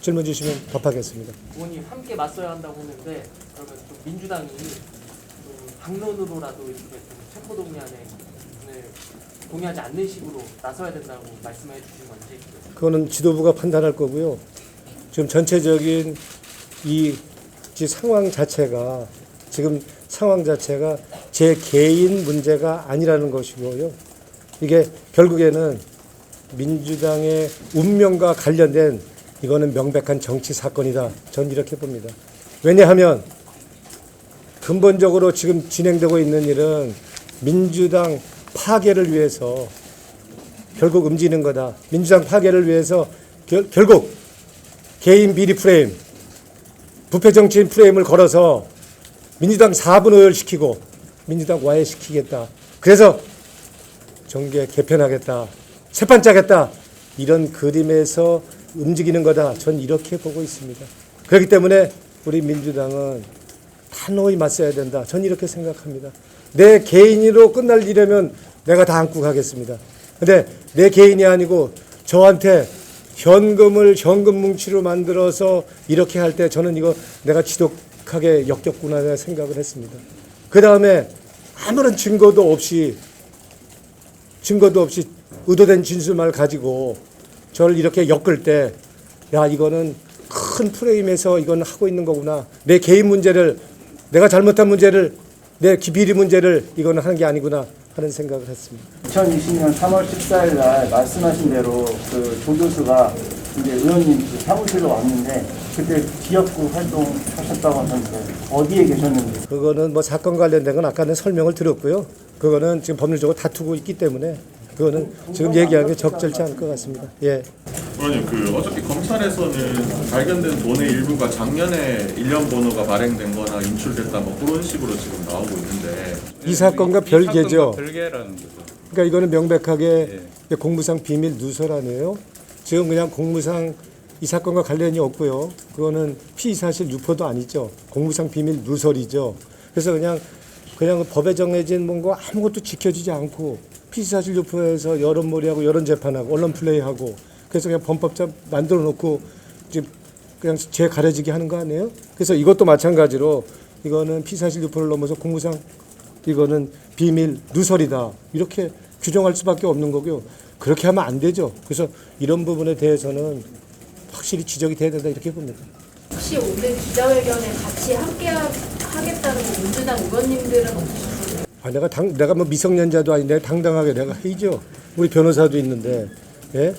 질문 주시면 답하겠습니다. 의원님 함께 맞서야 한다고 하는데 그러면 좀 민주당이 좀 당론으로라도 이렇게 좀 체포 동의안에 네, 동의하지 않는 식으로 나서야 된다고 말씀해 주신 건지 그거는 지도부가 판단할 거고요. 지금 전체적인 이, 이 상황 자체가 지금 상황 자체가 제 개인 문제가 아니라는 것이고요. 이게 결국에는 민주당의 운명과 관련된 이거는 명백한 정치 사건이다. 전 이렇게 봅니다. 왜냐하면 근본적으로 지금 진행되고 있는 일은 민주당 파괴를 위해서 결국 움직이는 거다. 민주당 파괴를 위해서 결, 결국 개인 비리 프레임, 부패 정치인 프레임을 걸어서 민주당 4분 오열시키고 민주당 와해시키겠다. 그래서 정계 개편하겠다. 새판 짜겠다. 이런 그림에서 움직이는 거다. 전 이렇게 보고 있습니다. 그렇기 때문에 우리 민주당은 단호히 맞서야 된다. 전 이렇게 생각합니다. 내 개인으로 끝날 일이면 내가 다 안고 가겠습니다. 근데 내 개인이 아니고 저한테 현금을 현금 뭉치로 만들어서 이렇게 할 때 저는 이거 내가 지독하게 역겹구나 생각을 했습니다. 그 다음에 아무런 증거도 없이 증거도 없이 의도된 진술만 가지고 저를 이렇게 엮을 때, 야, 이거는 큰 프레임에서 이건 하고 있는 거구나. 내 개인 문제를, 내가 잘못한 문제를, 내 비리 문제를 이거는 하는 게 아니구나 하는 생각을 했습니다. 2020년 3월 14일 날 말씀하신 대로 그 조 교수가 이제 의원님 그 사무실로 왔는데 그때 지역구 활동하셨다고 하셨는데 어디에 계셨는지 그거는 뭐 사건 관련된 건 아까는 설명을 드렸고요. 그거는 지금 법률적으로 다투고 있기 때문에 그거는 지금 얘기하는 게 적절치 않을 것 같습니다. 예. 의원님 그 어차피 검찰에서는 발견된 돈의 일부가 작년에 일련 번호가 발행된 거나 인출됐다 뭐 그런 식으로 지금 나오고 있는데 이 사건과 이 별개죠. 사건과 별개라는 거죠. 그러니까 이거는 명백하게 공무상 비밀 누설 아니에요. 지금 그냥 공무상 이 사건과 관련이 없고요. 그거는 피의 사실 유포도 아니죠. 공무상 비밀 누설이죠. 그래서 그냥 그냥 법에 정해진 뭔가 아무것도 지켜지지 않고 피의 사실 유포해서 여론몰이하고 여론 재판하고 언론 플레이하고 그래서 그냥 범법자 만들어 놓고 지금 그냥 죄 가려지게 하는 거 아니에요? 그래서 이것도 마찬가지로 이거는 피의 사실 유포를 넘어서 공무상 이거는 비밀 누설이다 이렇게 규정할 수밖에 없는 거고요. 그렇게 하면 안 되죠. 그래서 이런 부분에 대해서는 확실히 지적이 돼야 된다 이렇게 봅니다. 혹시 오늘 기자회견에 같이 함께 하- 하겠다는 민주당 의원님들은 없으신가요? 아, 내가 당, 내가 뭐 미성년자도 아닌데 당당하게 내가 해이죠. 우리 변호사도 있는데, 예?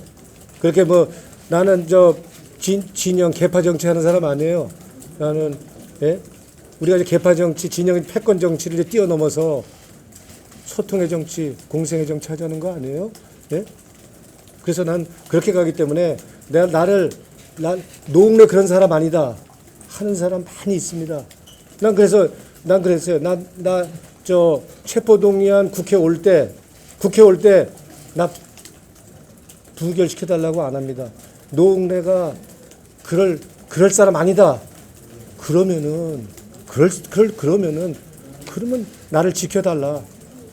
그렇게 뭐 나는 저 진, 진영 개파 정치 하는 사람 아니에요. 나는, 예? 우리가 이제 개파 정치, 진영의 패권 정치를 이제 뛰어넘어서 소통의 정치, 공생의 정치 하자는 거 아니에요? 예? 그래서 난 그렇게 가기 때문에 내가 나를 난 노웅래 그런 사람 아니다 하는 사람 많이 있습니다. 난 그래서 난 그랬어요. 나나저 체포동의안 국회 올 때 국회 올 때 나 부결시켜 달라고 안 합니다. 노웅래가 그럴 그럴 사람 아니다. 그러면은 그럴 그럴 그러면은 그러면 나를 지켜달라.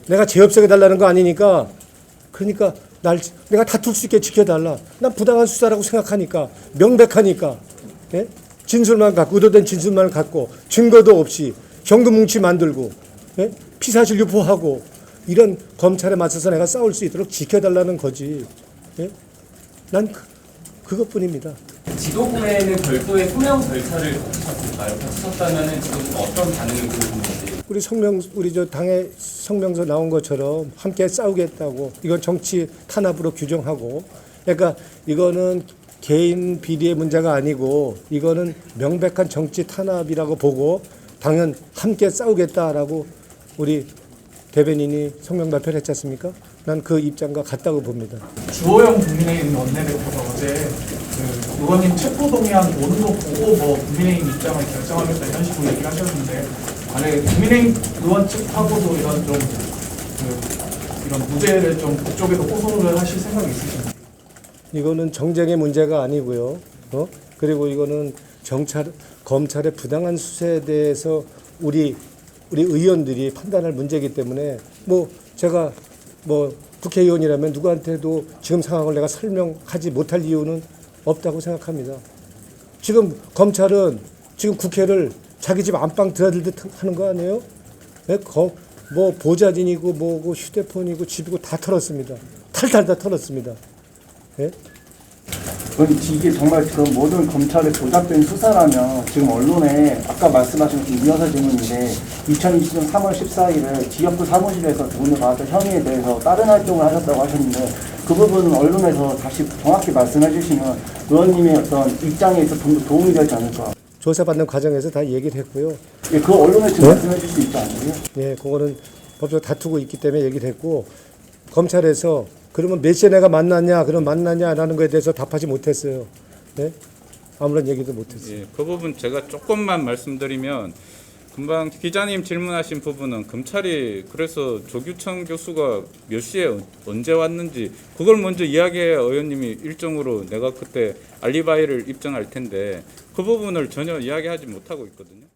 내가 죄 없애게 달라는 거 아니니까 그러니까 날 내가 다툴 수 있게 지켜달라. 난 부당한 수사라고 생각하니까 명백하니까 예? 진술만 갖고 의도된 진술만 갖고 증거도 없이 현금 뭉치 만들고 예? 피사실 유포하고 이런 검찰에 맞서서 내가 싸울 수 있도록 지켜달라는 거지. 예? 난 그, 그것뿐입니다. 지도부에는 별도의 소명 절차를 거치셨을까요? 거치셨다면 지금 어떤 반응을 보이는지 우리 성명 우리 저 당의 성명서 나온 것처럼 함께 싸우겠다고 이건 정치 탄압으로 규정하고 그러니까 이거는 개인 비리의 문제가 아니고 이거는 명백한 정치 탄압이라고 보고 당연 함께 싸우겠다라고 우리 대변인이 성명 발표를 했지 않습니까? 난 그 입장과 같다고 봅니다. 주호영 국민의힘 원내대표가 어제 그 의원님 체포 동의안 오는 거 보고 뭐 국민의힘 입장을 결정하겠다 이런 식으로 얘기를 하셨는데 만약에 국민의힘 의원 측하고도 이런 좀 그, 이런 무죄를 좀 그쪽에도 호소를 하실 생각이 있으신가요? 이거는 정쟁의 문제가 아니고요. 어? 그리고 이거는 정찰 검찰의 부당한 수사에 대해서 우리 우리 의원들이 판단할 문제이기 때문에 뭐 제가 뭐 국회의원이라면 누구한테도 지금 상황을 내가 설명하지 못할 이유는 없다고 생각합니다. 지금 검찰은 지금 국회를 자기 집 안방 들어들 듯 하는 거 아니에요? 예? 거, 뭐 보좌진이고 뭐고 휴대폰이고 집이고 다 털었습니다. 탈탈 다 털었습니다. 예? 그럼 이게 정말 그 모든 검찰의 조작된 수사라면 지금 언론에 아까 말씀하신 그 이어서 질문인데 2020년 3월 14일에 지역구 사무실에서 돈을 받았던 혐의에 대해서 다른 활동을 하셨다고 하셨는데 그 부분은 언론에서 다시 정확히 말씀해 주시면 의원님의 어떤 입장에 있어 좀더 도움이 되지 않을까. 조사받는 과정에서 다 얘기를 했고요. 예, 그 언론에 지금 네? 말씀해 줄 수 있지 않나요? 예, 그거는 법적으로 다투고 있기 때문에 얘기를 했고 검찰에서 그러면 몇 시에 내가 만났냐, 그럼 만났냐라는 거에 대해서 답하지 못했어요. 예? 아무런 얘기도 못했어요. 예, 그 부분 제가 조금만 말씀드리면 금방 기자님 질문하신 부분은 검찰이 그래서 조규청 교수가 몇 시에 언- 언제 왔는지 그걸 먼저 이야기해야 의원님이 일정으로 내가 그때 알리바이를 입증할 텐데 그 부분을 전혀 이야기하지 못하고 있거든요.